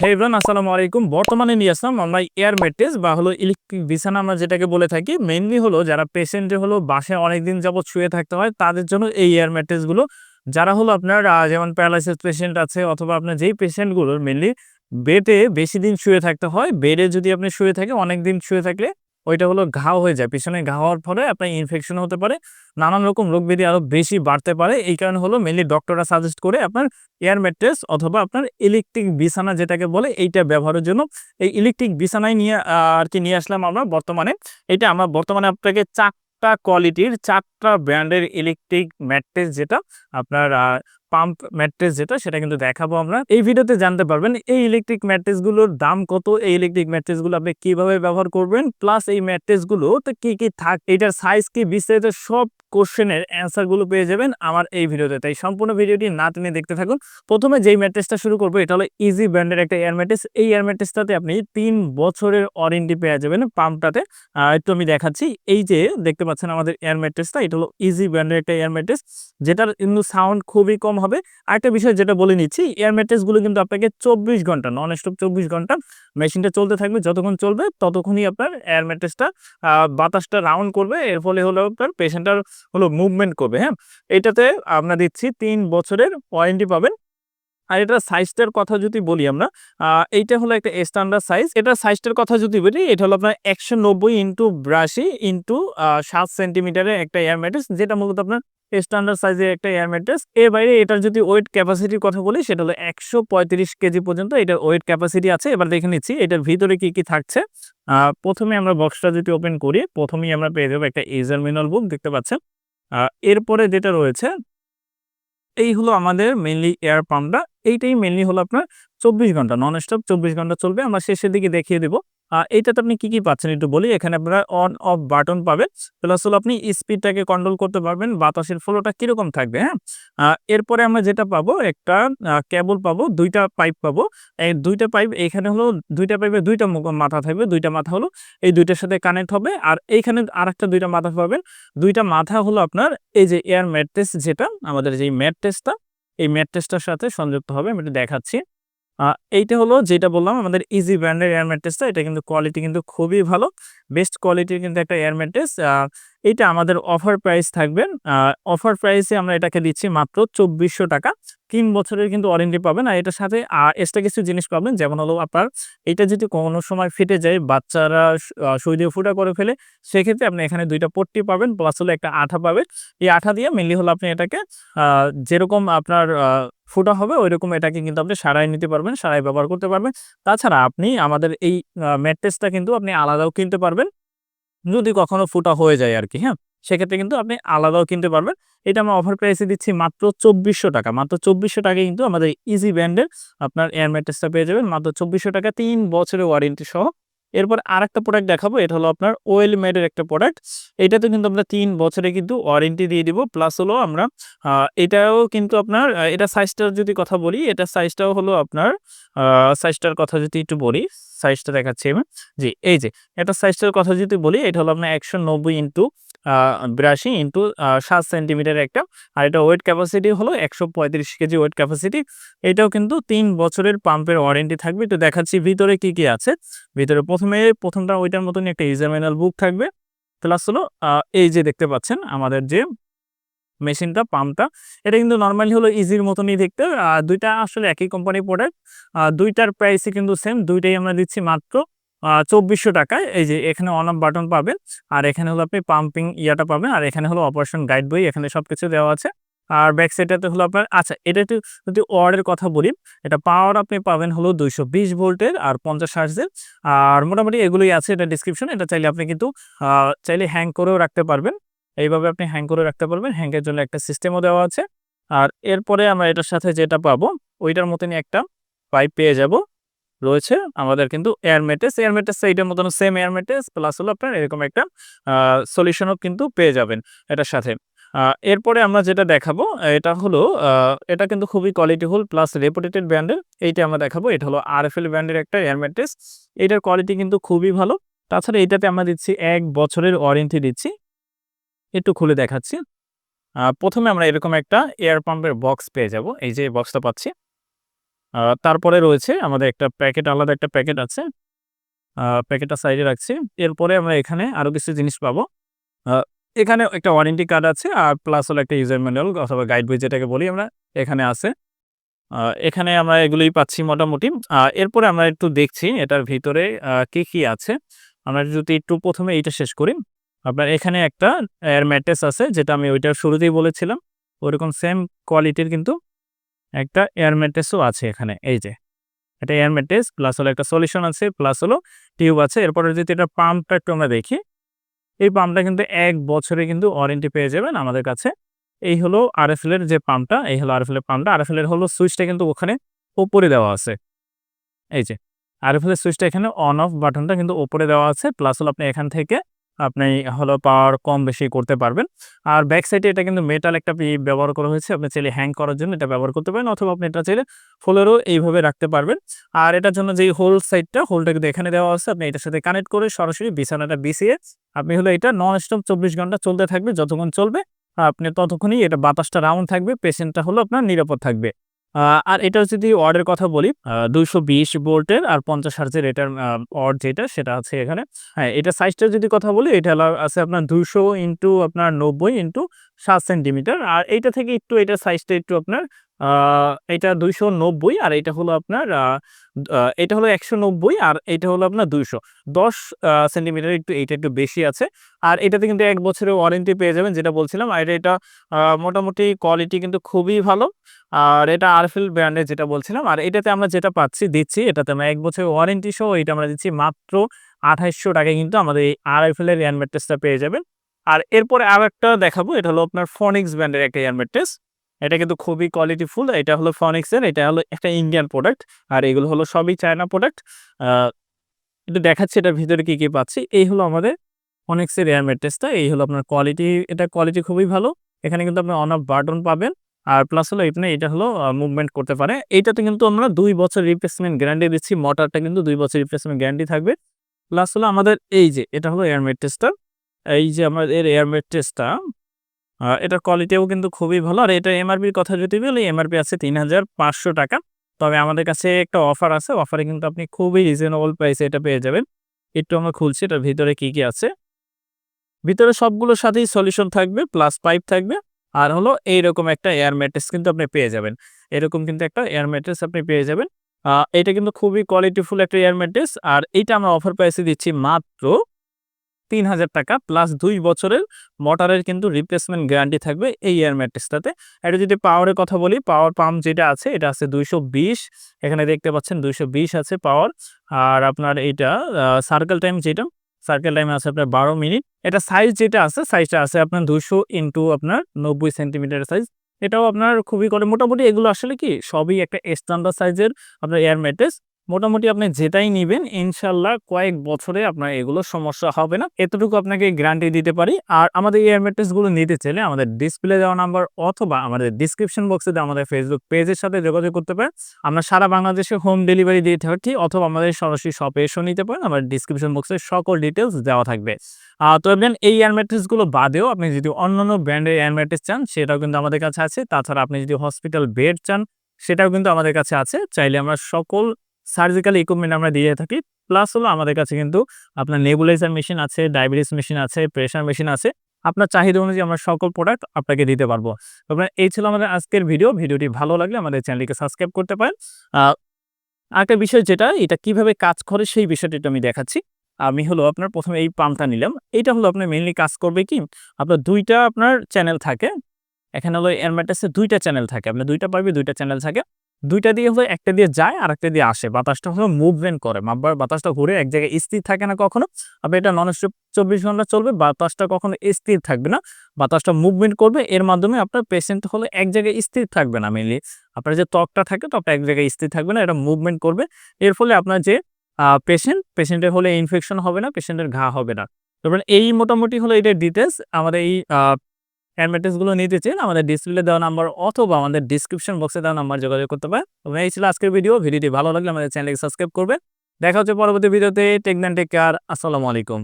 হ্যাঁ আসসালামু আলাইকুম। বর্তমানে নিয়ে আসলাম আমরা এয়ার ম্যাট্রেস বা হলো ইলেকট্রিক বিছানা আমরা যেটাকে বলে থাকি। মেইনলি হলো যারা পেশেন্টে হলো বাসায় অনেকদিন যাবত শুয়ে থাকতে হয়, তাদের জন্য এই এয়ার ম্যাট্রেসগুলো। যারা হলো আপনার যেমন প্যারালাইসিস পেশেন্ট আছে অথবা আপনার যেই পেশেন্টগুলোর মেনলি বেডে বেশি দিন শুয়ে থাকতে হয়। বেডে যদি আপনি শুয়ে থাকে অনেক দিন শুয়ে থাকলে ওইটা হলো ঘাও হয়ে যায়। পিছনে ঘা হওয়ার ফলে আপনার ইনফেকশন হতে পারে। নানান রকম রোগ ব্যাধি আরও বেশি বাড়তে পারে। এই কারণে হলো মেনলি ডক্টররা সাজেস্ট করে আপনার এয়ার ম্যাট্রেস অথবা আপনার ইলেকট্রিক বিছানা যেটাকে বলে, এইটা ব্যবহারের জন্য। এই ইলেকট্রিক বিছানায় নিয়ে আর কি নিয়ে আসলাম আমরা বর্তমানে। এটা আমরা বর্তমানে আপনাকে চারটা কোয়ালিটির চারটা ব্র্যান্ডের ইলেকট্রিক ম্যাট্রেস যেটা, আপনার পাম্প ম্যাট্রেস যেটা, সেটা কিন্তু দেখাবো আমরা। এই ভিডিওতে জানতে পারবেন এই ইলেকট্রিক ম্যাট্রেসগুলোর দাম কত, এই ইলেকট্রিক ম্যাট্রেসগুলো আপনি কীভাবে ব্যবহার করবেন, প্লাস এই ম্যাট্রেসগুলো তো কি কি থাক, এটার সাইজ কি, বিস্তারিত সব কোশ্চেনের অ্যান্সারগুলো পেয়ে যাবেন আমার এই ভিডিওতে। তাই সম্পূর্ণ ভিডিওটি না টেনে দেখতে থাকুন। প্রথমে যেই ম্যাট্রেসটা শুরু করব, এটা হলো ইজি ব্র্যান্ডের একটা এয়ার ম্যাট্রেস এই এয়ার ম্যাট্রেসটাতে আপনি তিন বছরের ওয়ারেন্টি পেয়ে যাবেন পাম্পটাতে একটু আমি দেখাচ্ছি। এই যে দেখতে পাচ্ছেন আমাদের এয়ার ম্যাট্রেসটা এটা হলো ইজি ব্র্যান্ডের একটা এয়ার ম্যাট্রেস যেটার কিন্তু সাউন্ড খুবই কম হবে। আরেকটা বিষয় যেটা বলে নিচ্ছি এয়ার ম্যাট্রেসগুলো কিন্তু আপনাকে চব্বিশ ঘণ্টা নন স্টপ চব্বিশ ঘণ্টা মেশিনটা চলতে থাকবে। যতক্ষণ চলবে, ততক্ষণই আপনার এয়ার ম্যাট্রেসটা বাতাসটা রাউন্ড করবে। এর ফলে হলো আপনার পেশেন্টার হলো মুভমেন্ট করবে হ্যাঁ? এটাতে আমরা দিচ্ছি তিন বছরের ওয়ারেন্টি পাবেন। আর এটা সাইজটার কথা যদি বলি আমরা এইটা হলো একটা স্ট্যান্ডার্ড সাইজ এটা সাইজটার কথা যদি বলি, এটা হলো আপনার একশো নব্বই ইন্টু ব্রাশি ইন্টু সাত সেন্টিমিটারের একটা এয়ার ম্যাট্রেস যেটা মূলত আপনার স্ট্যান্ডার্ড সাইজের একটা এয়ার ম্যাট্রেস এর বাইরে এটার যদি ওয়েট ক্যাপাসিটির কথা বলি, সেটা হলো একশো পঁয়ত্রিশ কেজি পর্যন্ত এটার ওয়েট ক্যাপাসিটি আছে। এবার দেখে নিচ্ছি, এটার ভিতরে কি কি থাকছে। প্রথমে আমরা বক্সটা যদি ওপেন করি, প্রথমেই আমরা পেয়ে যাব একটা এজার মিনাল বুক দেখতে পাচ্ছেন? এরপরে যেটা রয়েছে, এই হলো আমাদের মেনলি এয়ার পাম্পটা এইটাই মেনলি হলো আপনার চব্বিশ ঘণ্টা নন স্টপ চব্বিশ ঘণ্টা চলবে। আমরা শেষের দিকে দেখিয়ে দেবো। এইটাতে আপনি কি কি পাচ্ছেন একটু বলি। এখানে আপনারা অন অফ বাটন পাবেন। প্লাস হলো আপনি স্পিডটাকে কন্ট্রোল করতে পারবেন। বাতাসের ফ্লোটা কীরকম থাকবে হ্যাঁ? এরপরে আমরা যেটা পাবো, একটা কেবল পাবো, দুইটা পাইপ পাবো। এই দুইটা পাইপ এখানে হলো দুইটা পাইপে দুইটা মাথা থাকবে। দুইটা মাথা হলো এই দুইটার সাথে কানেক্ট হবে। আর এইখানে আর একটা দুইটা মাথা পাবেন। দুইটা মাথা হলো আপনার এই যে এয়ার ম্যাট্রেস যেটা, আমাদের যে ম্যাট্রেসটা এই ম্যাট্রেসটার সাথে সংযুক্ত হবে। আমি একটু দেখাচ্ছি। এইটা হলো যেটা বললাম, আমাদের ইজি ব্র্যান্ডের এয়ার ম্যাট্রেসটা এটা কিন্তু কোয়ালিটি কিন্তু খুবই ভালো। বেস্ট কোয়ালিটির কিন্তু একটা এয়ার ম্যাট্রেস এইটা আমাদের অফার প্রাইস থাকবে। অফার প্রাইসে আমরা এটাকে দিচ্ছি মাত্র চব্বিশশো টাকা। তিন বছরের কিন্তু ওয়ারেন্টি পাবেন। আর এটার সাথে এক্সট্রা কিছু জিনিস পাবেন। যেমন হলো আপনার, এটা যদি কোনো সময় ফেটে যায়, বাচ্চারা দিয়ে ফুটা করে ফেলে, সেক্ষেত্রে আপনি এখানে দুইটা পট্টি পাবেন প্লাস হলো একটা আঠা পাবেন। এই আঠা দিয়ে মেনলি হলো আপনি এটাকে যেরকম আপনার ফুটা হবে, ওইরকম এটাকে কিন্তু আপনি সারাই নিতে পারবেন, সারাই ব্যবহার করতে পারবেন। তাছাড়া আপনি আমাদের এই ম্যাট্রেসটা কিন্তু আপনি আলাদাও কিনতে পারবেন। যদি কখনো ফুটা হয়ে যায় আর কি হ্যাঁ? সেক্ষেত্রে কিন্তু আপনি আলাদাও কিনতে পারবেন। এটা আমরা অফার প্রাইসে দিচ্ছি মাত্র চব্বিশশো টাকা। মাত্র চব্বিশশো টাকায় কিন্তু আমাদের ইজি ব্র্যান্ডের আপনার এয়ার ম্যাট্রেসটা পেয়ে যাবেন। মাত্র চব্বিশশো টাকা, তিন বছরের ওয়ারেন্টি সহ। এরপর আর একটা প্রোডাক্ট দেখাবো। এটা হলো আপনার ওয়েল মেডের একটা প্রোডাক্ট এটাতে কিন্তু আমরা তিন বছরে কিন্তু ওয়ারেন্টি দিয়ে দিব। প্লাস হলো আমরা এটাও কিন্তু আপনার এটা সাইজটার যদি কথা বলি, এটা সাইজটাও হলো আপনার সাইজটার কথা যদি একটু বলি সাইজটা দেখাচ্ছি আমি। জি, এই যে, এটা সাইজটার কথা যদি বলি, এটা হলো আপনার একশো নব্বই ইন্টু বিরাশি ইন্টু সাত সেন্টিমিটার একটা। আর এটা ওয়েট ক্যাপাসিটি হলো একশো পঁয়ত্রিশ কেজি ওয়েট ক্যাপাসিটি। এটাও কিন্তু তিন বছরের পাম্পের ওয়ারেন্টি থাকবে। তো দেখাচ্ছি ভিতরে কি কি আছে। ভিতরে প্রথমে, প্রথমটা ওইটার মতনই একটা ইউজার ম্যানুয়াল বুক থাকবে। প্লাস হলো এই যে দেখতে পাচ্ছেন আমাদের যে মেশিনটা, পাম্পটা, এটা কিন্তু নর্মালি হলো ইজির মতনই দেখতে। দুইটা আসলে একই কোম্পানির প্রোডাক্ট। দুইটার প্রাইসই কিন্তু সেম, দুইটাই আমরা দিচ্ছি মাত্র চব্বিশশো টাকায়। এই যে এখানে অন অফ বাটন পাবেন। আর এখানে হলো আপনি পাম্পিং ইয়াটা পাবেন। আর এখানে হলো অপারেশন গাইড বই, এখানে সবকিছু দেওয়া আছে। আর ব্যাক সাইডটাতে হলো আপনার আচ্ছা এটা একটু যদি ওয়ার্ডের কথা বলি, এটা পাওয়ার আপনি পাবেন হলো দুইশো বিশ ভোল্টের আর পঞ্চাশ হার্জের। আর মোটামুটি এগুলোই আছে এটা ডিসক্রিপশন এটা চাইলে আপনি কিন্তু চাইলে হ্যাং করেও রাখতে পারবেন। এইভাবে আপনি হ্যাং করে রাখতে পারবেন। হ্যাংয়ের জন্য একটা সিস্টেমও দেওয়া আছে। আর এরপরে আমরা এটার সাথে যেটা পাবো, ওইটার মতনই একটা পাইপ পেয়ে যাব। রয়েছে। আমাদের কিন্তু এয়ার মেটেস এয়ার এইটার মতন সেম এয়ার মেটেস প্লাস হলো আপনার এরকম একটা সলিউশনও কিন্তু পেয়ে যাবেন এটার সাথে। এরপরে আমরা যেটা দেখাবো, এটা হলো এটা কিন্তু খুবই কোয়ালিটি কোয়ালিটিফুল প্লাস রেপুটেটেড ব্র্যান্ডের এইটা আমরা দেখাবো। এটা হলো আর এফ এল ব্র্যান্ডের একটা এয়ার মেটেস এটার কোয়ালিটি কিন্তু খুবই ভালো। তাছাড়া এটাতে আমরা দিচ্ছি এক বছরের ওয়ারেন্টি দিচ্ছি। একটু খুলে দেখাচ্ছি। প্রথমে আমরা এরকম একটা এয়ার পাম্পের বক্স পেয়ে যাব। এই যে বক্সটা পাচ্ছি। তারপরে রয়েছে আমাদের একটা প্যাকেট, আলাদা একটা প্যাকেট আছে। প্যাকেটটা সাইডে রাখছি। এরপরে আমরা এখানে আরও কিছু জিনিস পাবো। এখানে একটা ওয়ারেন্টি কার্ড আছে আর প্লাস হলো একটা ইউজার ম্যানুয়াল অথবা গাইড বই যেটাকে বলি আমরা, এখানে আছে। এখানে আমরা এগুলোই পাচ্ছি মোটামুটি। এরপরে আমরা একটু দেখছি এটার ভিতরে কি কি আছে। আমরা যদি একটু প্রথমে এইটা শেষ করি। আপনার এখানে একটা এয়ার ম্যাট্রেস আছে, যেটা আমি ওইটার শুরুতেই বলেছিলাম। ওরকম সেম কোয়ালিটির কিন্তু একটা এয়ার ম্যাট্রেসও আছে এখানে, এই যে। এটা এয়ার ম্যাট্রেস প্লাস হলো একটা সলিউশন আছে প্লাস হলো টিউব আছে। এরপরে যদি এটা পাম্পটা একটু আমরা দেখি, এই পাম্পটা কিন্তু এক বছরে কিন্তু ওয়ারেন্টি পেয়ে যাবেন আমাদের কাছে। এই হলো আরএফএল এর যে পাম্পটা এই হলো আর আরএফএল এর পাম্পটা আর আরএফএল এর হলো সুইচটা কিন্তু ওখানে ওপরে দেওয়া আছে। এই যে আর আরএফএল এর সুইচটা এখানে অন অফ বাটনটা কিন্তু ওপরে দেওয়া আছে। প্লাস হলো আপনি এখান থেকে আপনি হলো পাওয়ার কম বেশি করতে পারবেন। আর ব্যাক সাইডে এটা কিন্তু মেটাল একটা ব্যবহার করা হয়েছে। আপনি চাইলে হ্যাং করার জন্য এটা ব্যবহার করতে পারেন অথবা আপনি এটা চাইলে ফুলেরও এইভাবে রাখতে পারবেন। আর এটার জন্য যে হোল সাইডটা হোলটা কিন্তু এখানে দেওয়া আছে। আপনি এটার সাথে কানেক্ট করে সরাসরি বিছানাটা বিছিয়ে আপনি হলো এটা নন স্টপ চব্বিশ ঘণ্টা চলতে থাকবে। যতক্ষণ চলবে, আপনি ততক্ষণই এটা বাতাসটা রাউন্ড থাকবে পেশেন্টটা হলো আপনার নিরাপদ থাকবে। আর এটা যদি ওয়ার্ডের কথা বলি দুইশো বিশ বোল্টের আর পঞ্চাশ হার্জের এটার ওয়ার্ড যেটা, সেটা আছে এখানে। হ্যাঁ এটা সাইজটা যদি কথা বলি, এটা আছে আপনার দুইশো ইন্টু আপনার নব্বই ইন্টু সাত সেন্টিমিটার। আর এইটা থেকে একটু এটা সাইজটা একটু আপনার এটা দুইশো নব্বই আর এটা হলো আপনার এটা হলো একশো নব্বই আর এটা হলো আপনার দুইশো। দশ সেন্টিমিটার একটু এইটা একটু বেশি আছে। আর এটাতে কিন্তু এক বছরের ওয়ারেন্টি পেয়ে যাবেন, যেটা বলছিলাম। আর এটা মোটামুটি কোয়ালিটি কিন্তু খুবই ভালো। আর এটা আরফিল ব্র্যান্ডের যেটা বলছিলাম। আর এটাতে আমরা যেটা পাচ্ছি, দিচ্ছি, এটাতে আমরা এক বছরের ওয়ারেন্টি সহ এটা আমরা দিচ্ছি মাত্র আঠাইশশো টাকায় কিন্তু আমাদের এই আরএফএল এর এয়ার ম্যাট্রেসটা পেয়ে যাবেন। আর এরপরে আর একটা দেখাবো, এটা হলো আপনার ফনিক্স ব্র্যান্ডের একটা এয়ার ম্যাট্রেস এটা কিন্তু খুবই কোয়ালিটিফুল এটা হলো ফনিক্স এর এটা হলো একটা ইন্ডিয়ান প্রোডাক্ট আর এগুলো হলো সবই চায়না প্রোডাক্ট এটা দেখাচ্ছি এটার ভিতরে কি কি পাচ্ছি। এই হলো আমাদের ফনিক্সের এয়ার ম্যাট্রেসটা এই হলো আপনার কোয়ালিটি এটা কোয়ালিটি খুবই ভালো, এখানে কিন্তু আপনি অন অফ বাটন পাবেন, আর প্লাস হলো এখানে এটা হলো মুভমেন্ট করতে পারে এইটাতে কিন্তু আমরা দুই বছর রিপ্লেসমেন্ট গ্যারান্টি দিচ্ছি মোটরটা কিন্তু দুই বছর রিপ্লেসমেন্ট গ্যারান্টি থাকবে। প্লাস হলো আমাদের এই যে, এটা হলো এয়ার ম্যাট্রেসটা এই যে আমাদের এয়ার ম্যাট্রেসটা এটার কোয়ালিটিও কিন্তু খুবই ভালো। আর এটা এমআরপির কথা যদি বলি এমআরপি আছে তিন হাজার পাঁচশো টাকা। তবে আমাদের কাছে একটা অফার আছে। অফারে কিন্তু আপনি খুবই রিজনেবল প্রাইসে এটা পেয়ে যাবেন। একটু আমরা খুলছি, এটার ভিতরে কি কি আছে। ভিতরে সবগুলোর সাথেই সলিউশন থাকবে প্লাস পাইপ থাকবে। আর হলো এইরকম একটা এয়ার ম্যাট্রেস কিন্তু আপনি পেয়ে যাবেন। এরকম কিন্তু একটা এয়ার ম্যাট্রেস আপনি পেয়ে যাবেন। এটা কিন্তু খুবই কোয়ালিটিফুল একটা এয়ার ম্যাট্রেস আর এইটা আমরা অফার প্রাইসে দিচ্ছি মাত্র তিন হাজার টাকা প্লাস দুই বছরের মোটরের কিন্তু রিপ্লেসমেন্ট গ্যারান্টি থাকবে এই এয়ার ম্যাট্রেসটাতে এটা যদি পাওয়ারের কথা বলি পাওয়ার পাম্প যেটা আছে, এটা আছে দুইশো বিশ। এখানে দেখতে পাচ্ছেন দুইশো বিশ আছে পাওয়ার আর আপনার এইটা সার্কেল টাইম যেটা সার্কেল টাইম আছে আপনার বারো মিনিট। এটা সাইজ যেটা আছে সাইজটা আছে আপনার দুশো ইন্টু আপনার নব্বই সেন্টিমিটার সাইজ এটাও আপনার খুবই করে মোটামুটি এগুলো আসলে কি, সবই একটা স্ট্যান্ডার্ড সাইজের আপনার এয়ার ম্যাট্রেস মোটামুটি আপনি যেটাই নেবেন, ইনশাল্লাহ কয়েক বছরে আপনার এগুলো সমস্যা হবে না। এতটুকু আপনাকে গ্যারান্টি দিতে পারি। আর আমাদের এয়ার ম্যাট্রেসগুলো নিতে চাইলে আমাদের ডিসপ্লে দেওয়া নাম্বার অথবা আমাদের ডিসক্রিপশন বক্সে আমাদের ফেসবুক পেজের সাথে যোগাযোগ করতে পারেন। আমরা সারা বাংলাদেশে হোম ডেলিভারি দিয়ে থাকি অথবা আমাদের সরাসরি শপে এসেও নিতে পারেন। আমার ডিসক্রিপশন বক্সে সকল ডিটেলস দেওয়া থাকবে। তো এমন এই ম্যাট্রেসগুলো বাদেও আপনি যদি অন্যান্য ব্র্যান্ডের ম্যাট্রেস চান, সেটাও কিন্তু আমাদের কাছে আছে। তাছাড়া আপনি যদি হসপিটাল বেড চান, সেটাও কিন্তু আমাদের কাছে আছে। চাইলে আমরা সকল সার্জিক্যাল ইকুইপমেন্ট আমরা দিয়ে থাকি প্লাস হলো আমাদের কাছে কিন্তু আপনার নেবুলাইজার মেশিন আছে ডায়াবেটিস মেশিন আছে প্রেশার মেশিন আছে, আপনার চাহিদা অনুযায়ী আমরা সকল প্রোডাক্ট আপনাকে দিতে পারব। আপনার এই ছিল আমাদের আজকের ভিডিও ভিডিওটি ভালো লাগলে আমাদের চ্যানেলকে সাবস্ক্রাইব করতে পারেন। আরেকটা বিষয় যেটা, এটা কীভাবে কাজ করে সেই বিষয়টা একটু আমি দেখাচ্ছি। আমি হলো আপনার প্রথমে এই পাম্পটা নিলাম। এইটা হলো আপনার মেনলি কাজ করবে কি, আপনার দুইটা আপনার চ্যানেল থাকে, এখানে হলো এয়ার ম্যাট্রেসে দুইটা চ্যানেল থাকে, আপনার দুইটা পাইবে দুইটা চ্যানেল থাকে। দুইটা দিয়ে হলো, একটা দিয়ে যায় আর একটা দিয়ে আসে। বাতাসটা হলো মুভমেন্ট করে। মাব্বার বাতাসটা ঘুরে এক জায়গায় স্থির থাকে না কখনো। আপনি এটা নন চব্বিশ ঘণ্টা চলবে, বাতাসটা কখনো স্থির থাকবে না। বাতাসটা মুভমেন্ট করবে, এর মাধ্যমে আপনার পেশেন্ট হলো এক জায়গায় স্থির থাকবে না মেনলি আপনার যে ত্বকটা থাকে, ত্বকটা এক জায়গায় স্থির থাকবে না, এটা মুভমেন্ট করবে। এর ফলে আপনার যে পেশেন্ট পেশেন্টের হলে ইনফেকশন হবে না পেশেন্টের ঘা হবে না। তারপরে এই মোটামুটি হলো এটার ডিটেলস আমাদের এই গুলো নিতে চান আমাদের ডিসপ্লে দেওয়া নাম্বার অথবা আমাদের ডিসক্রিপশন বক্সে দেওয়া নাম্বার যোগাযোগ করতে পারেন। এই ছিল আজকের ভিডিও ভিডিওটি ভালো লাগলে আমাদের চ্যানেলকে সাবস্ক্রাইব করবেন। দেখা হচ্ছে পরবর্তী ভিডিওতে টেক দেন টেক কেয়ার আসসালামু আলাইকুম।